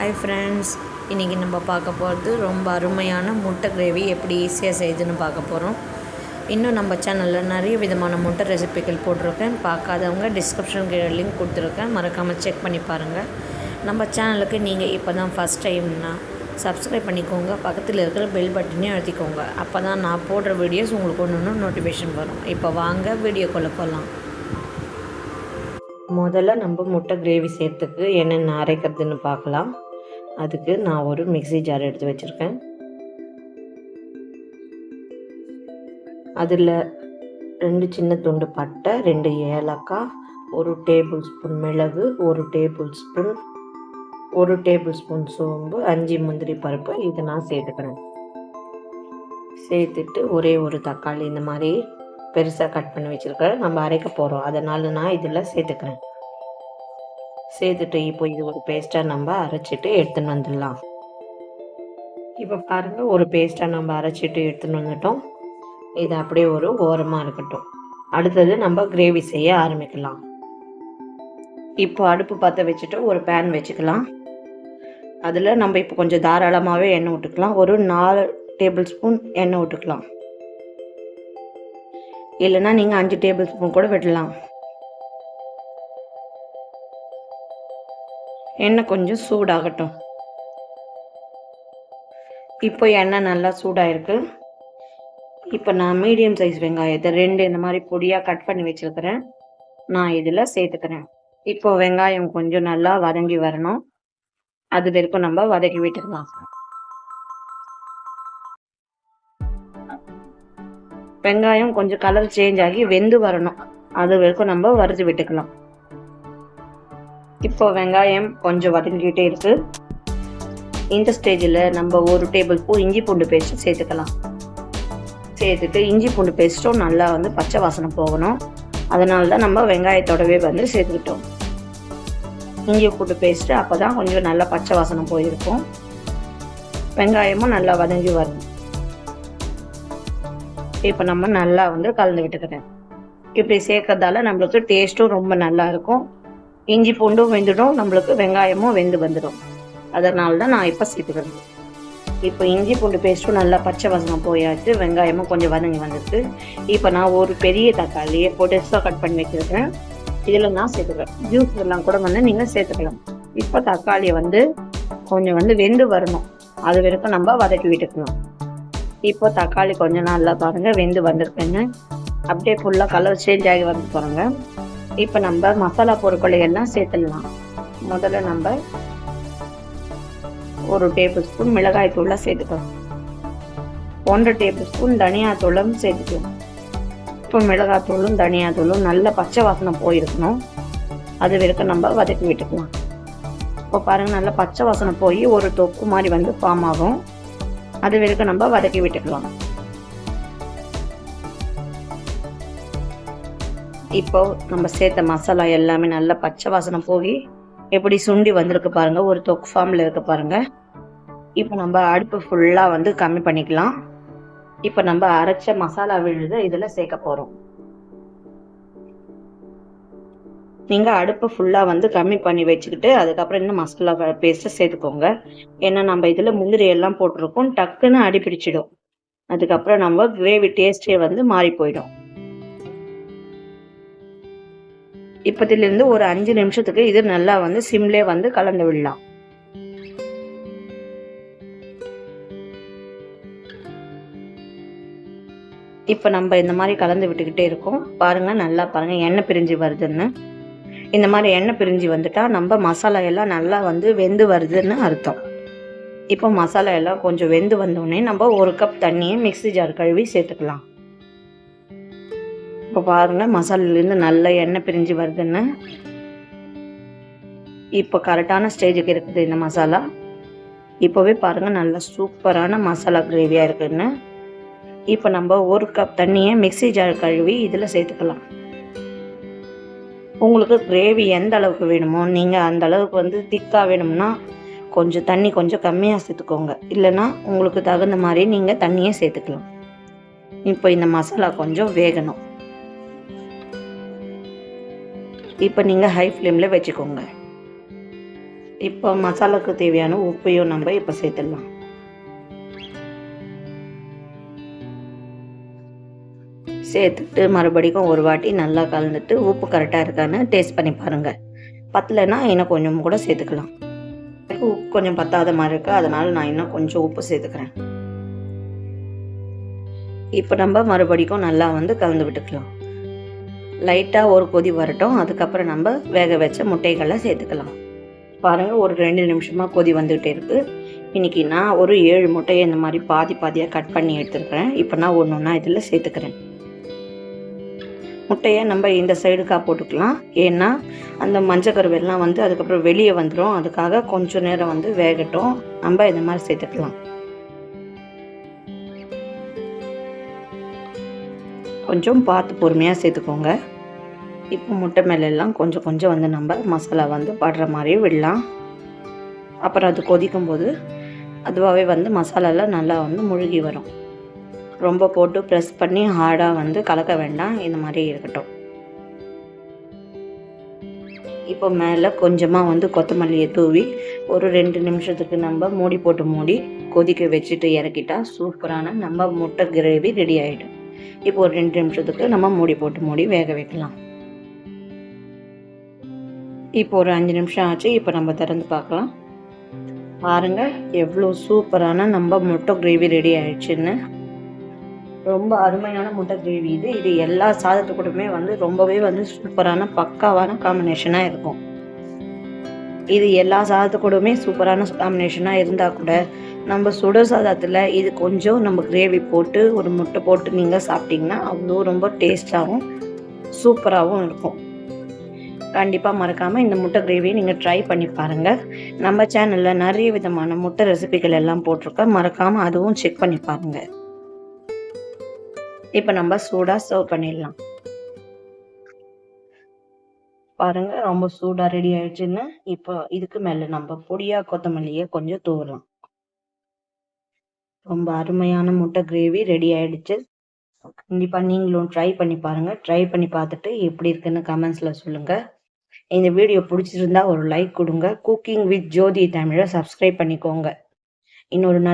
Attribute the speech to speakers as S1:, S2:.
S1: Hi friends இன்றைக்கி நம்ம பார்க்க போகிறது ரொம்ப அருமையான முட்டை கிரேவி எப்படி ஈஸியாக செய்யுதுன்னு பார்க்க போகிறோம் இன்னும் நம்ம சேனலில் நிறைய விதமான முட்டை ரெசிபிகள் போட்டிருக்கேன். பார்க்காதவங்க டிஸ்கிரிப்ஷன் கீழே லிங்க் கொடுத்துருக்கேன். மறக்காமல் செக் பண்ணி பாருங்கள் நம்ம சேனலுக்கு நீங்கள் இப்போ தான் ஃபஸ்ட் டைம்னா சப்ஸ்கிரைப் பண்ணிக்கோங்க. பக்கத்தில் இருக்கிற பெல் பட்டனையும் அழுத்திக்கோங்க. அப்போ தான் நான் போடுற வீடியோஸ் உங்களுக்கு ஒன்று ஒன்று நோட்டிஃபிகேஷன் வரும். இப்போ வாங்க வீடியோக்குள்ளே போகலாம் முதல்ல நம்ம முட்டை கிரேவி சேர்த்துக்கு என்னென்ன அரைக்கிறதுன்னு பார்க்கலாம். அதுக்கு நான் ஒரு மிக்ஸி ஜார் எடுத்து வச்சுருக்கேன். அதில் ரெண்டு சின்ன துண்டு பட்டை ரெண்டு ஏலக்காய் ஒரு டேபிள் ஸ்பூன் மிளகு ஒரு டேபிள் ஸ்பூன் ஒரு டேபிள் ஸ்பூன் சோம்பு அஞ்சு முந்திரி பருப்பு இதை நான் சேர்த்துக்கிறேன். சேர்த்துட்டு ஒரே ஒரு தக்காளி இந்த மாதிரி பெருசாக கட் பண்ணி வச்சுருக்கேன் நம்ம அரைக்க போகிறோம் அதனால் நான் இதில் சேர்த்துக்கிறேன். சேர்த்துட்டு இப்போ இது ஒரு பேஸ்ட்டாக நம்ம அரைச்சிட்டு எடுத்துன்னு வந்துடலாம். இப்போ பாருங்கள் ஒரு பேஸ்ட்டாக நம்ம அரைச்சிட்டு எடுத்துன்னு வந்துட்டோம். இது அப்படியே ஒரு ஓரமாக இருக்கட்டும். அடுத்தது நம்ம கிரேவி செய்ய ஆரம்பிக்கலாம். இப்போ அடுப்பு பற்ற வச்சுட்டு ஒரு பேன் வச்சுக்கலாம். அதில் நம்ம இப்போ கொஞ்சம் தாராளமாகவே எண்ணெய் விட்டுக்கலாம். ஒரு நாலு டேபிள் ஸ்பூன் எண்ணெய் விட்டுக்கலாம். இல்லைன்னா நீங்கள் அஞ்சு டேபிள் ஸ்பூன் கூட விடலாம் எண்ணெய் கொஞ்சம் சூடாகட்டும். இப்போ எண்ணெய் நல்லா சூடாயிருக்கு. இப்போ நான் மீடியம் சைஸ் வெங்காயத்தை ரெண்டு இந்த மாதிரி பொடியாக கட் பண்ணி வச்சுருக்கிறேன். நான் இதில் சேர்த்துக்கிறேன். இப்போ வெங்காயம் கொஞ்சம் நல்லா வதங்கி வரணும். அது வரைக்கும் நம்ம வதக்கி விட்டுக்கலாம். வெங்காயம் கொஞ்சம் கலர் சேஞ்ச் ஆகி வெந்து வரணும். அது வரைக்கும் நம்ம வறுத்து விட்டுக்கலாம். இப்போ வெங்காயம் கொஞ்சம் வதங்கிட்டே இருக்கு. இந்த ஸ்டேஜில் நம்ம ஒரு டேபிள் ஸ்பூன் இஞ்சி பூண்டு பேஸ்ட் சேர்த்துக்கலாம். சேர்த்துட்டு இஞ்சி பூண்டு பேஸ்ட்டும் நல்லா வந்து பச்சை வாசனை போகணும். அதனால தான் நம்ம வெங்காயத்தோடவே வந்து சேர்த்துக்கிட்டோம். இஞ்சி பூண்டு பேஸ்ட்டு அப்போ தான் கொஞ்சம் நல்லா பச்சை வாசனை போயிருக்கும். வெங்காயமும் நல்லா வதங்கி வரும். இப்போ நம்ம நல்லா வந்து கலந்து விட்டுக்கிறேன் இப்படி சேர்க்கறதால நம்மளுக்கு டேஸ்ட்டும் ரொம்ப நல்லா இருக்கும். இஞ்சி பூண்டும் வெந்துடும் நம்மளுக்கு வெங்காயமும் வெந்து வந்துடும். அதனால தான் நான் இப்போ சேர்த்துக்கிறேன். இப்போ இஞ்சி பூண்டு பேஸ்ட்டும் நல்லா பச்சை வாசனம் போயாச்சு வெங்காயமும் கொஞ்சம் வதங்கி வந்துருக்கு. இப்போ நான் ஒரு பெரிய தக்காளியை பொடிசாக கட் பண்ணி வச்சுருக்கேன். இதில் நான் சேர்த்துக்கிறேன். ஜூஸ் எல்லாம் கூட வந்து நீங்கள் சேர்த்துக்கலாம். இப்போ தக்காளியை வந்து கொஞ்சம் வந்து வெந்து வரணும். அது வரைக்கும் நம்ம வதக்கி விட்டுக்கணும் இப்போ தக்காளி கொஞ்சம் நல்லா பாருங்கள் வெந்து வந்திருக்குங்க. அப்படியே ஃபுல்லாக கலர் சேஞ்ச் ஆகி வந்து பாருங்கள் இப்போ நம்ம மசாலா பொருட்களை எல்லாம் சேர்த்துடலாம். முதல்ல நம்ம ஒரு டேபிள் ஸ்பூன் மிளகாய் தூளை சேர்த்துக்கலாம். ஒன்றரை டேபிள் ஸ்பூன் தனியாத்தூளும் சேர்த்துக்கலாம். இப்போ மிளகாத்தூளும் தனியாத்தூளும் நல்ல பச்சை வாசனை போயிருக்கணும். அது வரைக்கும் நம்ம வதக்கி விட்டுக்கலாம். இப்போ பாருங்கள் நல்லா பச்சை வாசனை போய் ஒரு தொக்கு மாதிரி வந்து ஃபார்ம் ஆகும். அது வரைக்கும் நம்ம வதக்கி விட்டுக்கலாம். இப்போ நம்ம சேர்த்த மசாலா எல்லாமே நல்லா பச்சை வாசனை போய் எப்படி சுண்டி வந்திருக்கு பாருங்கள் ஒரு தொக்கு ஃபார்மில் இருக்க பாருங்கள் இப்போ நம்ம அடுப்பு ஃபுல்லாக வந்து கம்மி பண்ணிக்கலாம். இப்போ நம்ம அரைச்ச மசாலா விழுது இதில் சேர்க்க போகிறோம் நீங்கள் அடுப்பு ஃபுல்லாக வந்து கம்மி பண்ணி வச்சுக்கிட்டு அதுக்கப்புறம் இன்னும் மசாலா பேஸ்ட்டை சேர்த்துக்கோங்க. ஏன்னா நம்ம இதில் முந்திரி எல்லாம் போட்டிருக்கோம். டக்குன்னு அடி பிடிச்சிடும். அதுக்கப்புறம் நம்ம கிரேவி டேஸ்டே வந்து மாறி போயிடும். இப்பத்திலிருந்து ஒரு அஞ்சு நிமிஷத்துக்கு இது நல்லா வந்து சிம்லே வந்து கலந்து விடலாம். இப்போ நம்ம இந்த மாதிரி கலந்து விட்டுக்கிட்டே இருக்கோம். பாருங்கள் நல்லா பாருங்கள் எண்ணெய் பிரிஞ்சு வருதுன்னு. இந்த மாதிரி எண்ணெய் பிரிஞ்சு வந்துட்டால் நம்ம மசாலா எல்லாம் நல்லா வந்து வெந்து வருதுன்னு அர்த்தம். இப்போ மசாலா எல்லாம் கொஞ்சம் வெந்து வந்தோடனே நம்ம ஒரு கப் தண்ணியை மிக்ஸி ஜார் கழுவி சேர்த்துக்கலாம். இப்போ பாருங்க மசாலாலேருந்து நல்ல எண்ணெய் பிரிஞ்சு வருதுன்னு இப்போ கரெக்டான ஸ்டேஜுக்கு இருக்குது இந்த மசாலா. இப்போவே பாருங்கள் நல்ல சூப்பரான மசாலா கிரேவியாக இருக்குதுன்னு இப்போ நம்ம ஒரு கப் தண்ணியை மிக்ஸி ஜார் கழுவி இதில் சேர்த்துக்கலாம். உங்களுக்கு கிரேவி எந்த அளவுக்கு வேணுமோ நீங்கள் அந்த அளவுக்கு வந்து திக்காக வேணும்னா கொஞ்சம் தண்ணி கொஞ்சம் கம்மியாக சேர்த்துக்கோங்க. இல்லைன்னா உங்களுக்கு தகுந்த மாதிரி நீங்கள் தண்ணியே சேர்த்துக்கலாம். இப்போ இந்த மசாலா கொஞ்சம் வேகணும். இப்போ நீங்கள் ஹை ஃப்ளேமில் வச்சுக்கோங்க. இப்போ மசாலாவுக்கு தேவையான உப்பையும் நம்ம இப்போ சேர்த்துடலாம். சேர்த்துட்டு மறுபடியும் ஒரு வாட்டி நல்லா கலந்துட்டு உப்பு கரெக்டாக இருக்கான்னு டேஸ்ட் பண்ணி பாருங்கள் பத்தலைன்னா இன்னும் கொஞ்சம் கூட சேர்த்துக்கலாம். உப்பு கொஞ்சம் பத்தாத மாதிரி இருக்குது அதனால் நான் இன்னும் கொஞ்சம் உப்பு சேர்த்துக்கிறேன். இப்போ நம்ம மறுபடியும் நல்லா வந்து கலந்து விட்டுக்கலாம். லைட்டாக ஒரு கொதி வரட்டும். அதுக்கப்புறம் நம்ம வேக வச்ச முட்டைகளை சேர்த்துக்கலாம். பாருங்கள் ஒரு ரெண்டு நிமிஷமாக கொதி வந்துகிட்டே இருக்குது இன்றைக்கி நான் ஒரு ஏழு முட்டையை இந்த மாதிரி பாதி பாதியாக கட் பண்ணி எடுத்துருக்கிறேன். இப்போ நான் ஒன்று ஒன்றா இதில் சேர்த்துக்கிறேன். முட்டையை நம்ம இந்த சைடுக்காக போட்டுக்கலாம். ஏன்னா அந்த மஞ்சக்கருவெல்லாம் வந்து அதுக்கப்புறம் வெளியே வந்துடும் அதுக்காக கொஞ்சம் நேரம் வந்து வேகட்டும். நம்ம இந்த மாதிரி சேர்த்துக்கலாம். கொஞ்சம் பார்த்து பொறுமையாக சேர்த்துக்கோங்க. இப்போ முட்டை மேலெல்லாம் கொஞ்சம் கொஞ்சம் வந்து நம்ம மசாலா வந்து படுற மாதிரி விடலாம். அப்புறம் அது கொதிக்கும் போது அதுவாகவே வந்து மசாலாலாம் நல்லா வந்து முழுகி வரும். ரொம்ப போட்டு ப்ரெஸ் பண்ணி ஹார்டாக வந்து கலக்க வேண்டாம். இந்த மாதிரி இருக்கட்டும். இப்போ மேலே கொஞ்சமாக வந்து கொத்தமல்லியை தூவி ஒரு ரெண்டு நிமிஷத்துக்கு நம்ம மூடி போட்டு மூடி கொதிக்க வச்சுட்டு இறக்கிட்டா சூப்பரான நம்ம முட்டை கிரேவி ரெடி ஆகிடும் இப்போ ஒரு ரெண்டு நிமிஷத்துக்கு நம்ம மூடி போட்டு மூடி வேக வைக்கலாம். இப்போ ஒரு அஞ்சு நிமிஷம் ஆச்சு இப்போ நம்ம திறந்து பார்க்கலாம். பாருங்கள் எவ்வளோ சூப்பரான நம்ம முட்டை கிரேவி ரெடி ஆயிடுச்சுன்னு. ரொம்ப அருமையான முட்டை கிரேவி இது. இது எல்லா சாதத்து கூடமே வந்து ரொம்பவே வந்து சூப்பரான பக்காவான காம்பினேஷனாக இருக்கும். இது எல்லா சாதத்து கூடமே சூப்பரான காம்பினேஷனாக இருந்தால் கூட நம்ம சுட சாதத்தில் இது கொஞ்சம் நம்ம கிரேவி போட்டு ஒரு முட்டை போட்டு நீங்கள் சாப்பிட்டிங்கன்னா அவ்வளோ ரொம்ப டேஸ்டாகவும் சூப்பராகவும் இருக்கும். கண்டிப்பாக மறக்காமல் இந்த முட்டை கிரேவியை நீங்கள் ட்ரை பண்ணி பாருங்கள் நம்ம சேனலில் நிறைய விதமான முட்டை ரெசிபிகள் எல்லாம் போட்டிருக்கேன் மறக்காமல் அதுவும் செக் பண்ணி பாருங்கள் இப்போ நம்ம சூடாக சர்வ் பண்ணிடலாம். பாருங்கள் ரொம்ப சூடாக ரெடி ஆயிடுச்சுன்னு. இப்போ இதுக்கு மேலே நம்ம பொடியாக கொத்தமல்லியை கொஞ்சம் தூவலாம். ரொம்ப அருமையான முட்டை கிரேவி ரெடி ஆயிடுச்சு. கண்டிப்பாக நீங்களும் ட்ரை பண்ணி பாருங்கள் ட்ரை பண்ணி பார்த்துட்டு எப்படி இருக்குன்னு கமெண்ட்ஸில் சொல்லுங்கள் இந்த வீடியோ பிடிச்சிருந்தா ஒரு லைக் கொடுங்க. குக்கிங் வித் ஜோதி தமிழை சப்ஸ்கிரைப் பண்ணிக்கோங்க. இன்னொரு நல்ல